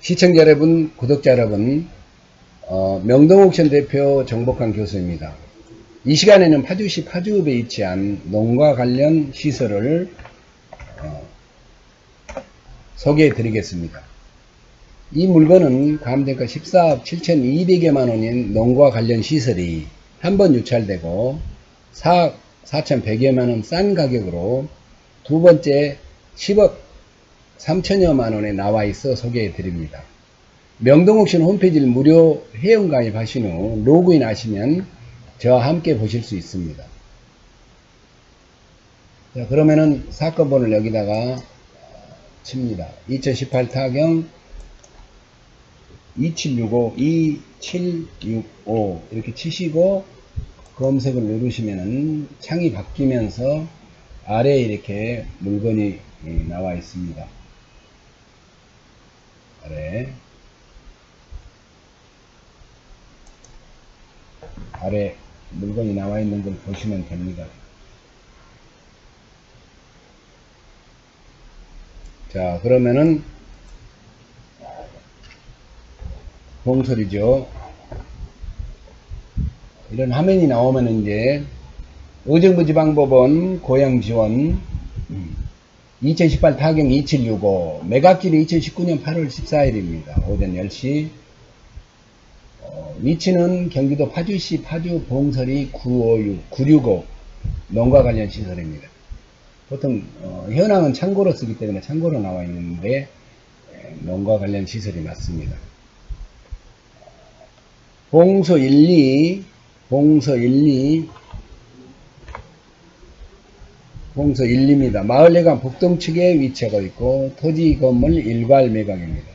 시청자 여러분, 구독자 여러분, 어, 명동옥션 대표 정복환 교수입니다. 이 시간에는 파주시 파주읍에 위치한 농가 관련 시설을 어, 소개해 드리겠습니다. 이 물건은 감정가 14억 7,200여만 원인 농가 관련 시설이 한 번 유찰되고 4억 4,100여만 원 싼 가격으로 두 번째 10억 3천여만 원에 나와 있어 소개해 드립니다. 명동옥션 홈페이지를 무료 회원 가입하신 후 로그인 하시면 저와 함께 보실 수 있습니다. 자, 그러면은 사건 번호를 여기다가 칩니다. 2018 타경 2765 2765 이렇게 치시고 검색을 누르시면은 창이 바뀌면서 아래에 이렇게 물건이 예, 나와 있습니다. 아래 아래 물건이 나와 있는 걸 보시면 됩니다. 자, 그러면은 봉설이죠. 이런 화면이 나오면 이제 의정부 지방법원 고양 지원 2018 타경 2765 매각일이 2019년 8월 14일입니다. 오전 10시 어, 위치는 경기도 파주시 파주 봉설이 956 965 농가 관련 시설입니다. 보통 어, 현황은 창고로 쓰기 때문에 창고로 나와 있는데 에, 농가 관련 시설이 맞습니다. 봉소 1, 2 봉서 1, 2 봉서 1, 2입니다. 마을 내관 북동측에 위치하고 있고 토지 건물 일괄 매각입니다.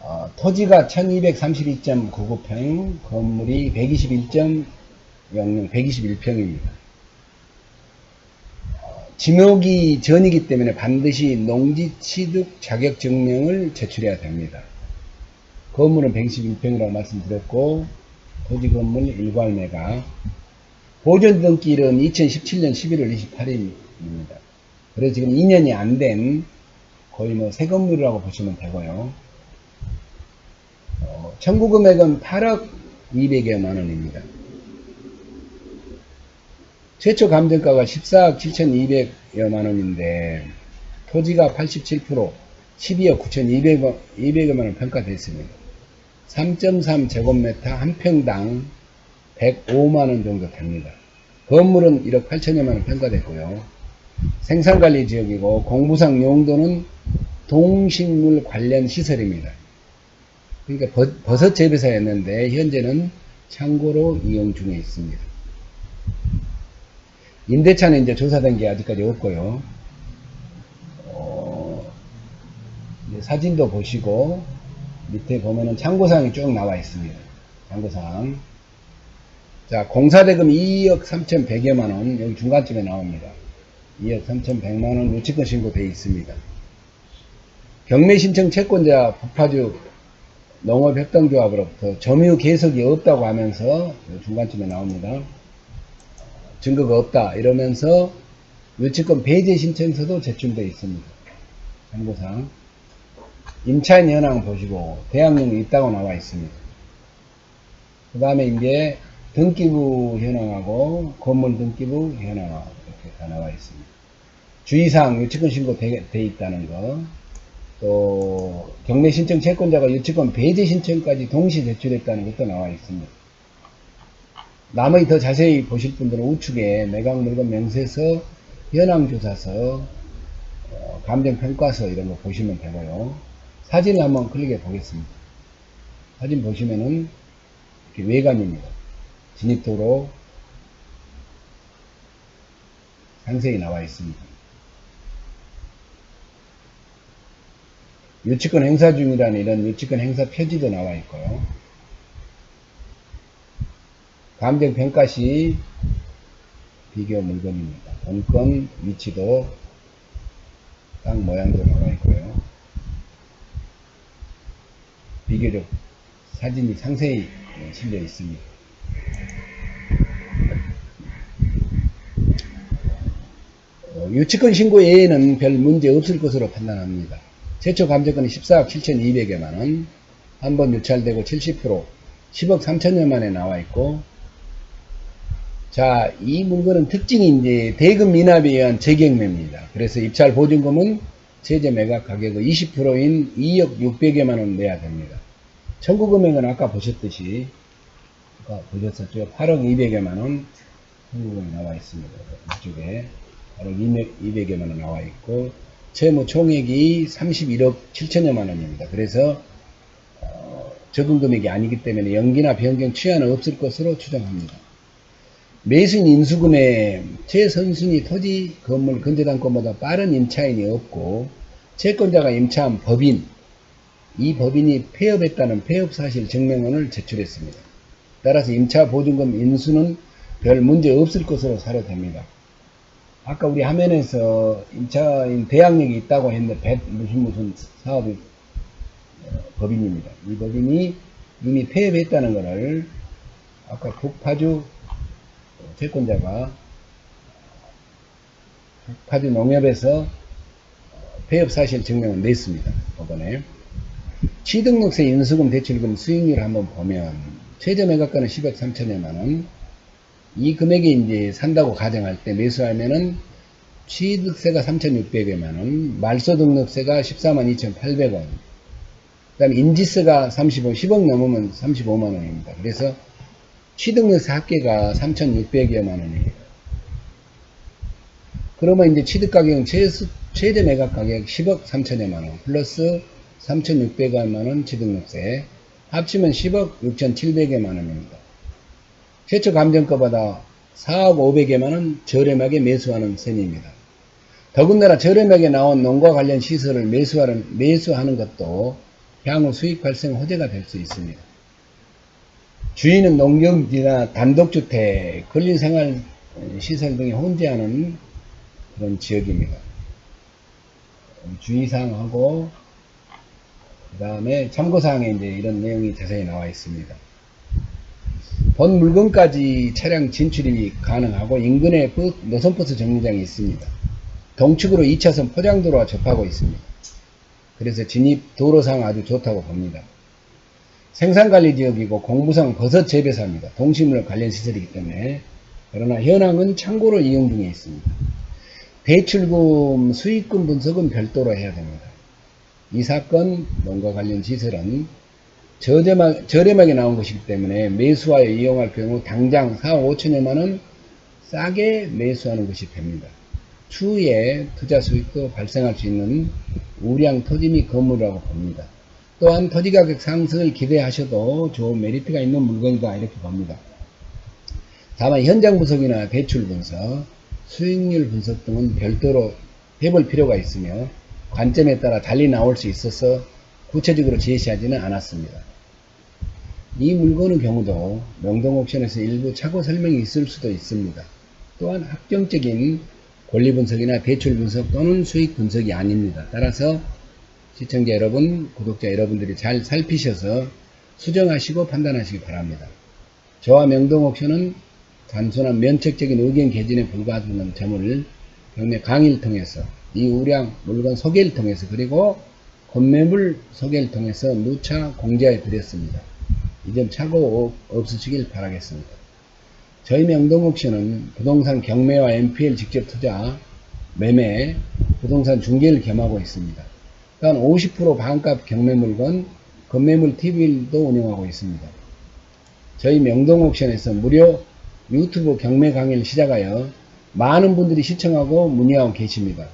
어, 토지가 1232.99평, 건물이 121.00, 121평입니다. 지목이 전이기 때문에 반드시 농지 취득 자격 증명을 제출해야 됩니다. 건물은 121평이라고 말씀드렸고 토지 건물 일괄 매각 보존 등기일은 2017년 11월 28일입니다. 그래서 지금 2년이 안 된 거의 뭐 새 건물이라고 보시면 되고요. 어, 청구 금액은 8억 200여만 원입니다. 최초 감정가가 14억 7,200여만 원인데 토지가 87% 12억 9,200원 200여만 원 평가됐습니다. 3.3 제곱미터 한 평당 105만 원 정도 됩니다. 건물은 1억 8천여만 원 평가됐고요. 생산관리 지역이고 공부상 용도는 동식물 관련 시설입니다. 그러니까 버, 버섯 재배사였는데 현재는 창고로 이용 중에 있습니다. 임대차는 이제 조사된 게 아직까지 없고요. 어, 사진도 보시고 밑에 보면은 참고사항이 쭉 나와 있습니다. 참고사항. 자, 공사대금 2억 3,100여만 원, 여기 중간쯤에 나옵니다. 2억 3,100만원 유치권 신고되어 있습니다. 경매 신청 채권자 북파주 농업협동조합으로부터 점유 계석이 없다고 하면서 중간쯤에 나옵니다. 증거가 없다 이러면서 유치권 배제 신청서도 제출되어 있습니다. 참고사항. 임차인 현황 보시고 대학령이 있다고 나와 있습니다. 그 다음에 이제 등기부 현황하고 건물 등기부 현황하고 이렇게 다 나와 있습니다. 주의사항 유치권 신고 돼, 돼 있다는 거, 또 경매 신청 채권자가 유치권 배제 신청까지 동시 제출했다는 것도 나와 있습니다. 나머지 더 자세히 보실 분들은 우측에 매각 물건 명세서, 현황 조사서, 어, 감정 평가서 이런 거 보시면 되고요. 사진을 한번 클릭해 보겠습니다. 사진 보시면은 이렇게 외관입니다. 진입도로 상세히 나와 있습니다. 유치권 행사 중이라는 이런 유치권 행사 표지도 나와 있고요. 감정 평가 시 비교 물건입니다. 본건 위치도 땅 모양도 나와 있고요. 비교적 사진이 상세히 실려 있습니다. 유치권 신고 외에는 별 문제 없을 것으로 판단합니다. 최초 감정권은 14억 7,200여만 원, 한 번 유찰되고 70%, 10억 3천여 만에 나와 있고, 자, 이 물건은 특징이 이제 대금 미납에 의한 재경매입니다. 그래서 입찰 보증금은 세제 매각 가격의 20%인 2억 600여만 원 내야 됩니다. 청구 금액은 아까 보셨듯이 아까 보셨었죠? 8억 200여만 원 청구금이 나와 있습니다. 이쪽에 8억 200 여만 원 나와 있고 채무 총액이 31억 7천여만 원입니다. 그래서 어, 적은 금액이 아니기 때문에 연기나 변경 취하는 없을 것으로 추정합니다. 매수인 인수금에 최선순위 토지 건물 근저당권보다 빠른 임차인이 없고 채권자가 임차한 법인 이 법인이 폐업했다는 폐업 사실 증명원을 제출했습니다. 따라서 임차 보증금 인수는 별 문제 없을 것으로 사료됩니다. 아까 우리 화면에서 임차인 대항력이 있다고 했는데 배- 무슨 무슨 사업이 어, 법인입니다. 이 법인이 이미 폐업했다는 것을 아까 북파주 채권자가 북파주 농협에서 폐업 사실 증명을 냈습니다. 법원에. 취등록세 인수금 대출금 수익률 한번 보면 최저 매각가는 10억 3천여만 원. 이 금액이 이제 산다고 가정할 때 매수하면은 취득세가 3,600여만 원, 말소 등록세가 14만 2,800원, 그 다음에 인지세가 35, 10억 넘으면 35만 원입니다. 그래서 취득세 합계가 3,600여만 원이에요. 그러면 이제 취득 가격은 최소, 최대 매각 가격 10억 3천여만 원, 플러스 3,600여만 원 취득세, 합치면 10억 6,700여만 원입니다. 최초 감정가보다 4억 500여만 원 저렴하게 매수하는 셈입니다. 더군다나 저렴하게 나온 농과 관련 시설을 매수하는, 매수하는 것도 향후 수익 발생 호재가 될 수 있습니다. 주인은 농경지나 단독주택, 근린생활 시설 등에 혼재하는 그런 지역입니다. 주의사항하고 그 다음에 참고사항에 이제 이런 내용이 자세히 나와 있습니다. 본 물건까지 차량 진출이 가능하고 인근에 버- 노선버스 정류장이 있습니다. 동측으로 2차선 포장도로와 접하고 있습니다. 그래서 진입 도로상 아주 좋다고 봅니다. 생산관리 지역이고 공부상 버섯 재배사입니다. 동식물 관련 시설이기 때문에 그러나 현황은 창고로 이용 중에 있습니다. 대출금, 수익금 분석은 별도로 해야 됩니다. 이 사건 농가 관련 시설은 저렴하, 저렴하게 나온 것이기 때문에 매수하여 이용할 경우 당장 4억 5천여만 원 싸게 매수하는 것이 됩니다. 추후에 투자 수익도 발생할 수 있는 우량 토지 및 건물이라고 봅니다. 또한 토지 가격 상승을 기대하셔도 좋은 메리트가 있는 물건이다 이렇게 봅니다. 다만 현장 분석이나 대출 분석, 수익률 분석 등은 별도로 해볼 필요가 있으며 관점에 따라 달리 나올 수 있어서 구체적으로 제시하지는 않았습니다. 이 물건의 경우도 명동옥션에서 일부 착오 설명이 있을 수도 있습니다. 또한 확정적인 권리 분석이나 대출 분석 또는 수익 분석이 아닙니다. 따라서 시청자 여러분, 구독자 여러분들이 잘 살피셔서 수정하시고 판단하시기 바랍니다. 저와 명동옥션은 단순한 면책적인 의견 개진에 불과하다는 점을 경매 강의를 통해서 이 우량 물건 소개를 통해서 그리고 건매물 소개를 통해서 누차 공지해 드렸습니다. 이 점 착오 없으시길 바라겠습니다. 저희 명동옥션은 부동산 경매와 MPL 직접 투자, 매매, 부동산 중개를 겸하고 있습니다. 또한 50% 반값 경매 물건, 건매물 TV도 운영하고 있습니다. 저희 명동옥션에서 무료 유튜브 경매 강의를 시작하여 많은 분들이 시청하고 문의하고 계십니다.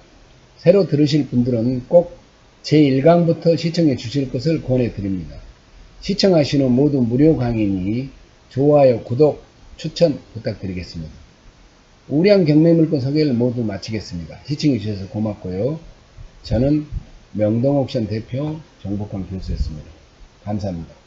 새로 들으실 분들은 꼭 제1강부터 시청해 주실 것을 권해 드립니다. 시청하신 후 모두 무료 강의니 좋아요, 구독, 추천 부탁드리겠습니다. 우량 경매물건 소개를 모두 마치겠습니다. 시청해 주셔서 고맙고요. 저는 명동옥션 대표 정복환 교수였습니다. 감사합니다.